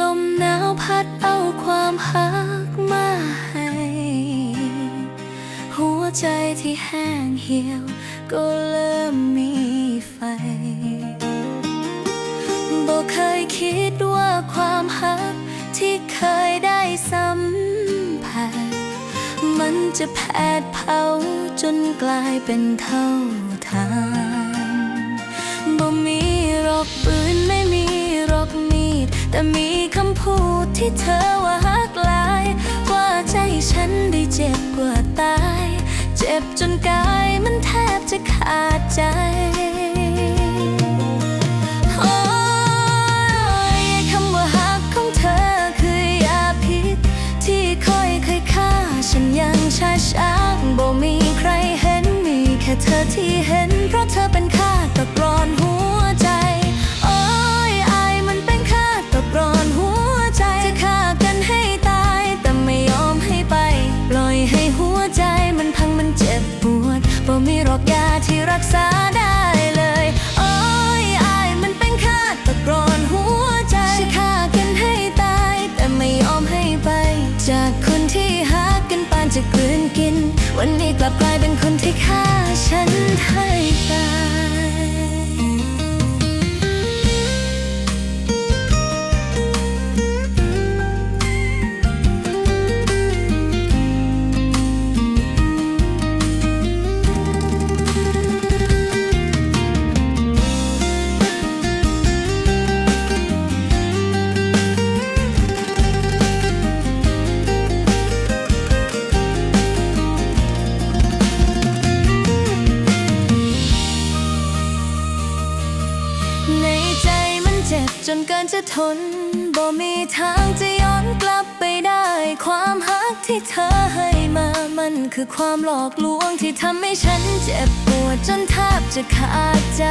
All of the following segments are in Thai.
ลมหนาวพัดเอาความหักมาให้ หัวใจที่แห้งเหี่ยว ก็เริ่มมีไฟบอกเคยคิดว่าความหักที่เคยได้สัมผัสมันจะแผดเผาจนกลายเป็นเท่าทาน ที่เธอว่าหักลาย กว่าใจฉันได้เจ็บกว่าตาย เจ็บจนกายมันแทบจะขาดใจโอ้ยคำว่าหักของเธอคือยาพิษที่คอยเคยฆ่าฉันยังชาช้างบ่มีใครเห็นมีแค่เธอที่เห็น เพราะเธอเป็นข้าตะกรอนหัว รักษาได้เลย โอ้ยอายมันเป็นข้าตกรอนหัวใจจะฆ่ากันให้ตาย แต่ไม่ยอมให้ไป จากคนที่หักกันปานจะกลืนกิน วันนี้กลับกลายเป็นคนที่ฆ่าฉันให้ตาย นเกินจะทน บ่มีทางจะย้อนกลับไปได้ ความหักที่เธอให้มา มันคือความหลอกลวงที่ทำให้ฉันเจ็บปวดจนแทบจะขาดใจ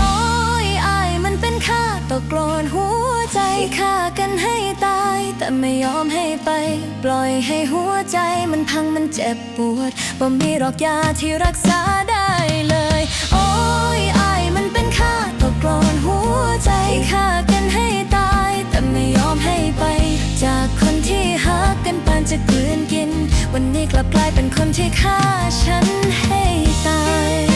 โอ้ยอายมันเป็นข้าตกกลนหัวใจฆ่ากันให้ตาย แต่ไม่ยอมให้ไป ปล่อยให้หัวใจมันพังมันเจ็บปวดบ่มีหรอกยาที่รักษาได้เลย เป็นข้าตกกลอนหัวใจฆ่ากันให้ตาย แต่ไม่ยอมให้ไป จากคนที่หักกันปานจะกลืนกิน วันนี้กลับกลายเป็นคนที่ฆ่าฉันให้ตาย